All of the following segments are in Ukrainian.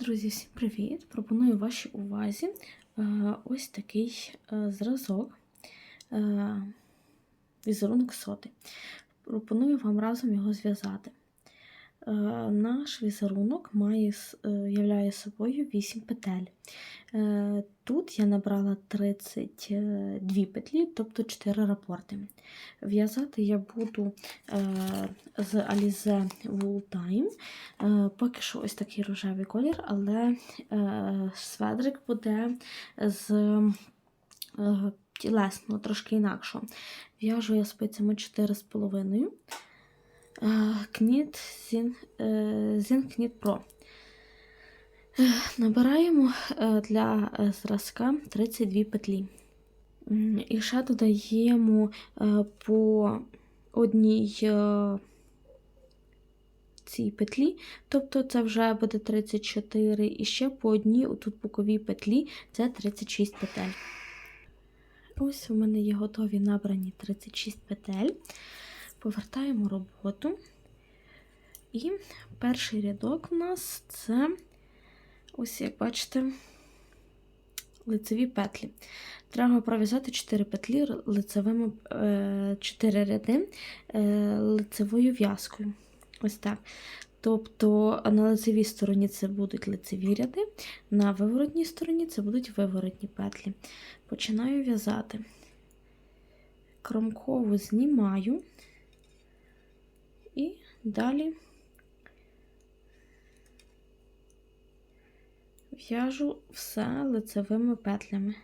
Друзі, всім привіт! Пропоную вашій увазі е, ось такий е, зразок е, візерунок соти. Пропоную вам разом його зв'язати. Е, Наш візерунок має, е, являє собою 8 петель. Е, Тут я набрала 32 петлі, тобто 4 рапорти. В'язати я буду е, з Alize Wool Time. Е, Поки що ось такий рожевий колір, але е, сведрик буде з е, тілесно, трошки інакше. В'яжу я спицями 4,5. Кніт Zin, е, Pro. Е, Набираємо е, для зразка 32 петлі. І ще додаємо по одній цій петлі, тобто це вже буде 34, і ще по одній тут боковій петлі це 36 петель. Ось у мене є готові набрані 36 петель. Повертаємо роботу. І перший рядок у нас це, ось як бачите, лицеві петлі. Треба пров'язати 4 петлі лицевими, 4 ряди е, лицевою в'язкою. Ось так. Тобто на лицевій стороні це будуть лицеві ряди, на виворотній стороні це будуть виворотні петлі. Починаю в'язати. Кромкову знімаю і далі в'яжу все лицевими петлями.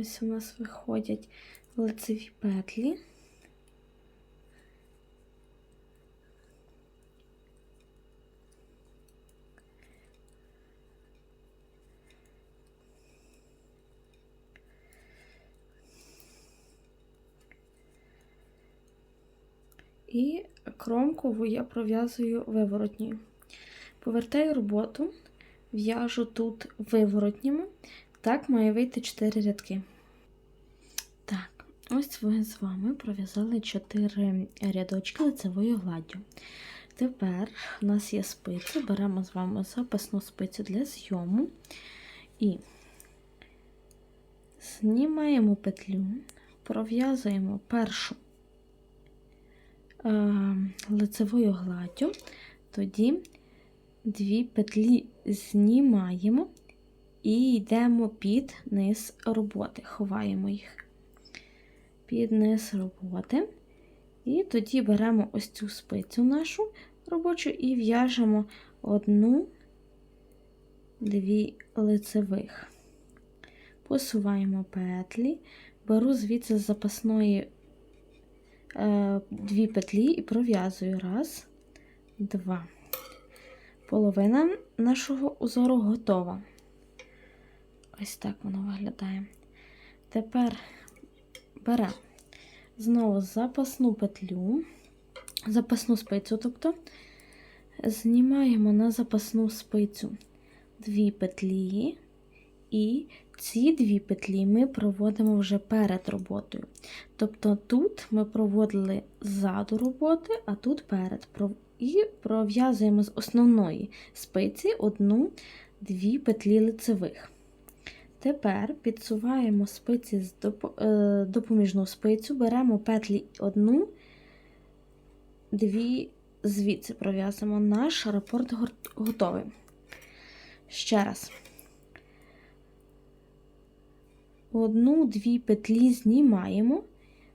Ось у нас виходять лицеві петлі. І кромкову я пров'язую виворотньою. Повертаю роботу, в'яжу тут виворотніми. Так має вийти 4 рядки. Так, ось ви з вами пров'язали 4 рядочки лицевою гладдю. Тепер у нас є спиці, беремо з вами запасну спицю для зйому і знімаємо петлю, пров'язуємо першу е, лицевою гладдю, тоді дві петлі знімаємо і йдемо під низ роботи, ховаємо їх під низ роботи. І тоді беремо ось цю спицю нашу робочу і в'яжемо одну, дві лицевих. Посуваємо петлі, беру звідси з запасної е, дві петлі і пров'язую. Раз, два. Половина нашого узору готова. Ось так воно виглядає. Тепер беремо знову запасну петлю, запасну спицю, тобто знімаємо на запасну спицю дві петлі, і ці дві петлі ми проводимо вже перед роботою. Тобто тут ми проводили ззаду роботи, а тут перед. І пров'язуємо з основної спиці одну-дві петлі лицевих. Тепер підсуваємо спиці з доп- е, допоміжну спицю, беремо петлі одну, дві звідси пров'язуємо. Наш рапорт готовий. Ще раз. Одну-дві петлі знімаємо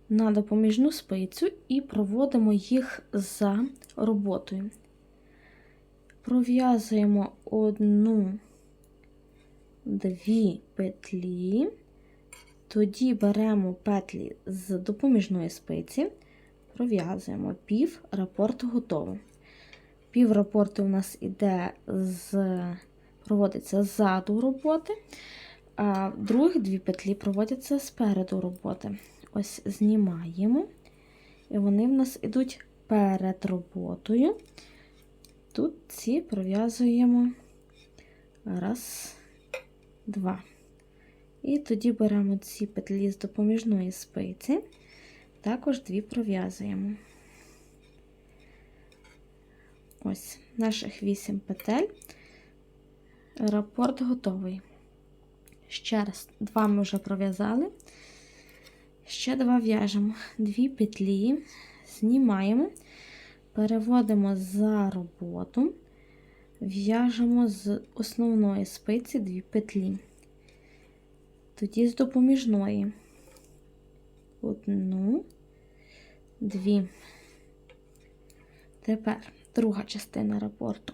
на допоміжну спицю і проводимо їх за роботою. Пров'язуємо одну дві петлі, тоді беремо петлі з допоміжної спиці, пров'язуємо пів рапорту готово. Пів рапорту у нас іде з, проводиться ззаду роботи, а другі дві петлі проводяться спереду роботи. Ось знімаємо, і вони в нас йдуть перед роботою. Тут ці пров'язуємо раз, два. І тоді беремо ці петлі з допоміжної спиці, також дві пров'язуємо. Ось, наших 8 петель. Рапорт готовий. Ще раз, два ми вже пров'язали. Ще два в'яжемо. Дві петлі, знімаємо, переводимо за роботу, в'яжемо з основної спиці дві петлі. Тоді з допоміжної. Одну, дві. Тепер друга частина рапорту.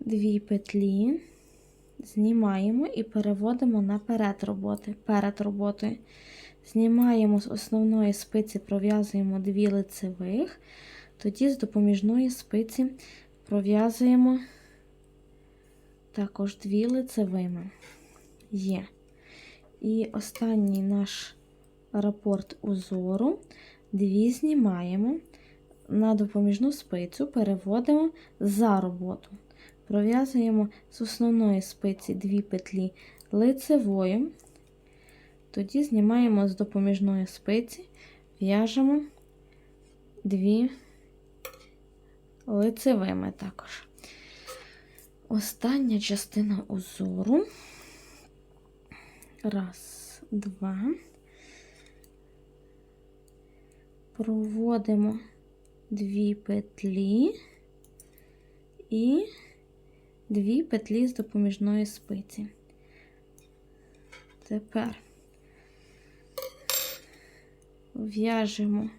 Дві петлі, знімаємо і переводимо наперед роботи. Перед роботою. Знімаємо з основної спиці, пров'язуємо дві лицевих, тоді з допоміжної спиці пров'язуємо також дві лицевими. Є. І останній наш рапорт узору, дві знімаємо на допоміжну спицю, переводимо за роботу. Пров'язуємо з основної спиці дві петлі лицевою, тоді знімаємо з допоміжної спиці, в'яжемо дві лицевими також. Остання частина узору. Раз, два. Проводимо дві петлі і дві петлі з допоміжної спиці. Тепер в'яжемо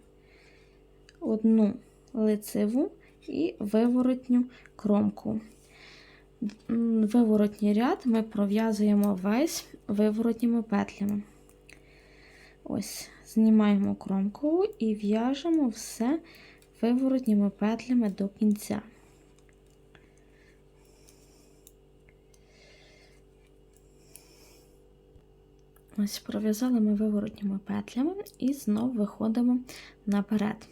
одну лицеву і виворотню кромку. Виворотній ряд ми пров'язуємо весь виворотніми петлями. Ось, знімаємо кромкову і в'яжемо все виворотніми петлями до кінця. Ось пров'язали ми виворотніми петлями і знову виходимо наперед.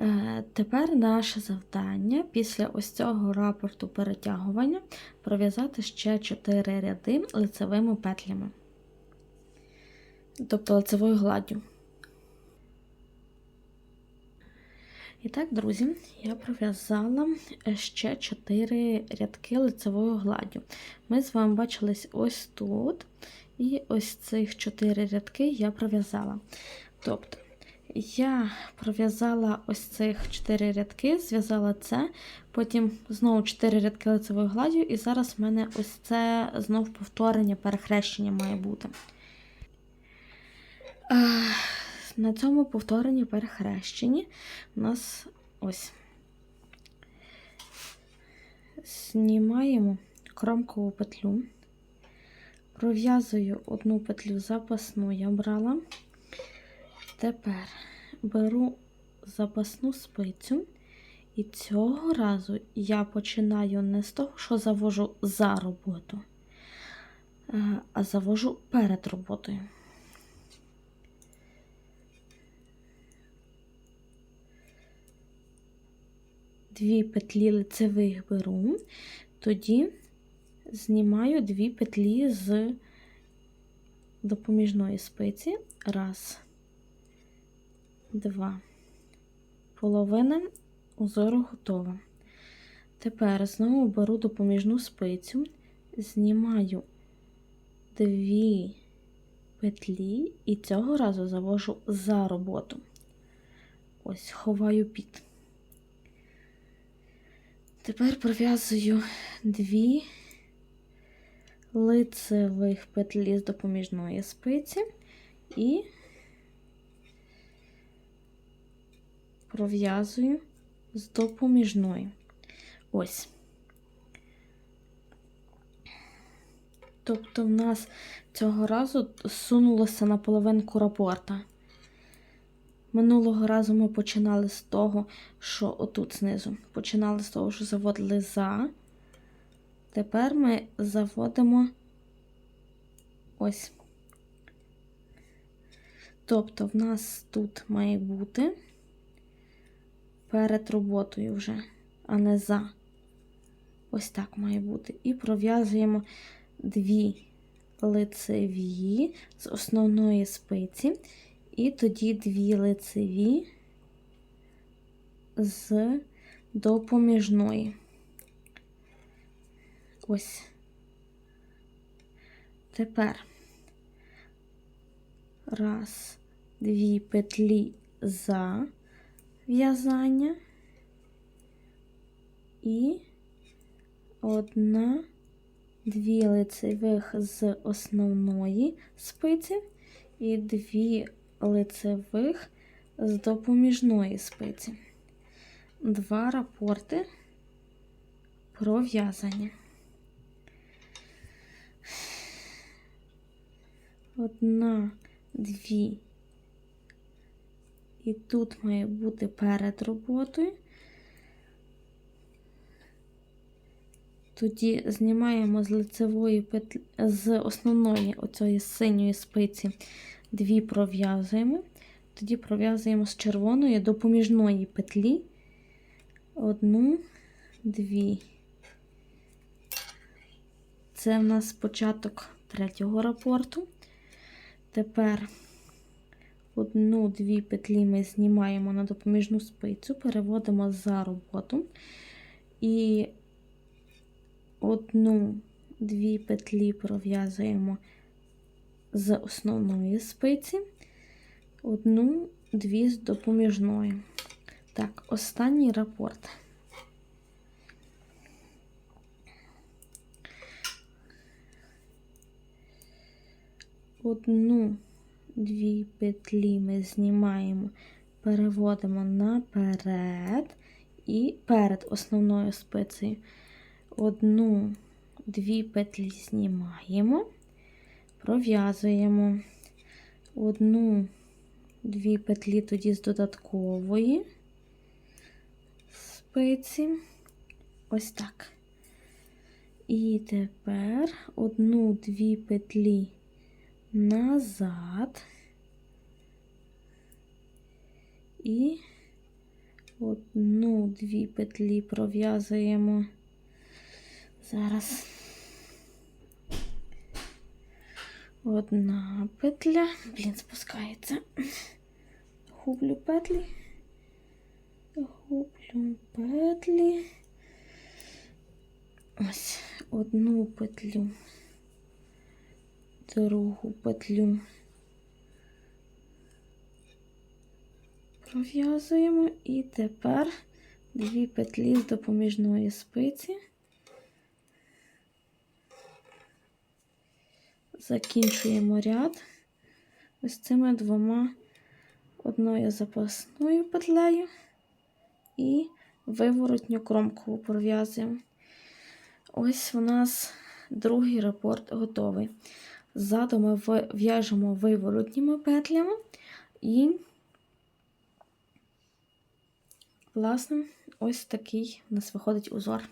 Е, тепер наше завдання після ось цього рапорту перетягування пров'язати ще 4 ряди лицевими петлями, тобто лицевою гладдю. І так, друзі, я пров'язала ще 4 рядки лицевою гладдю. Ми з вами бачились ось тут, і ось цих 4 рядки я пров'язала. Тобто, я пров'язала ось цих 4 рядки, зв'язала це, потім знову 4 рядки лицевою гладдю, і зараз в мене ось це знов повторення, перехрещення має бути. На цьому повторенні перехрещенні у нас ось знімаємо кромкову петлю, пров'язую одну петлю запасну я брала. Тепер беру запасну спицю, і цього разу я починаю не з того, що завожу за роботу, е, а завожу перед роботою. Дві петлі лицевих беру, тоді знімаю дві петлі з допоміжної спиці. Раз, два. Половина узору готова. Тепер знову беру допоміжну спицю, знімаю дві петлі і цього разу завожу за роботу. Ось, ховаю під. Тепер пров'язую дві лицевих петлі з допоміжної спиці і пров'язую з допоміжної. Ось. Тобто в нас цього разу сунулося на половинку рапорта. Минулого разу ми починали з того, що отут знизу. Починали з того, що заводили за. Тепер ми заводимо ось. Тобто в нас тут має бути перед роботою вже, а не за. Ось так має бути. І пров'язуємо дві лицеві з основної спиці, і тоді дві лицеві з допоміжної. Ось. Тепер раз, дві петлі за в'язання і одна, дві лицевих з основної спиці і дві лицевих з допоміжної спиці. Два рапорти пров'язання. Одна, дві. І тут має бути перед роботою. Тоді знімаємо з лицевої петлі, з основної оцієї синьої спиці дві пров'язуємо. Тоді пров'язуємо з червоної допоміжної петлі одну, дві. Це в нас початок третього рапорту. Тепер одну-дві петлі ми знімаємо на допоміжну спицю, переводимо за роботу. І одну-дві петлі пров'язуємо з основної спиці, одну-дві з допоміжної. Так, останній рапорт. Одну-дві петлі ми знімаємо, переводимо наперед і перед основною спицею. Одну, дві петлі знімаємо, пров'язуємо одну, дві петлі тоді з додаткової спиці. Ось так. І тепер одну-дві петлі назад і одну-дві петлі пров'язуємо зараз. Одна петля, блін, спускається. Гублю петлі, гублю петлі. Ось одну петлю, другу петлю пров'язуємо і тепер дві петлі з допоміжної спиці. Закінчуємо ряд ось цими двома одною запасною петлею і виворотню кромкову пров'язуємо. Ось у нас другий рапорт готовий. Ззаду ми в'яжемо виворотніми петлями і, власне, ось такий у нас виходить узор.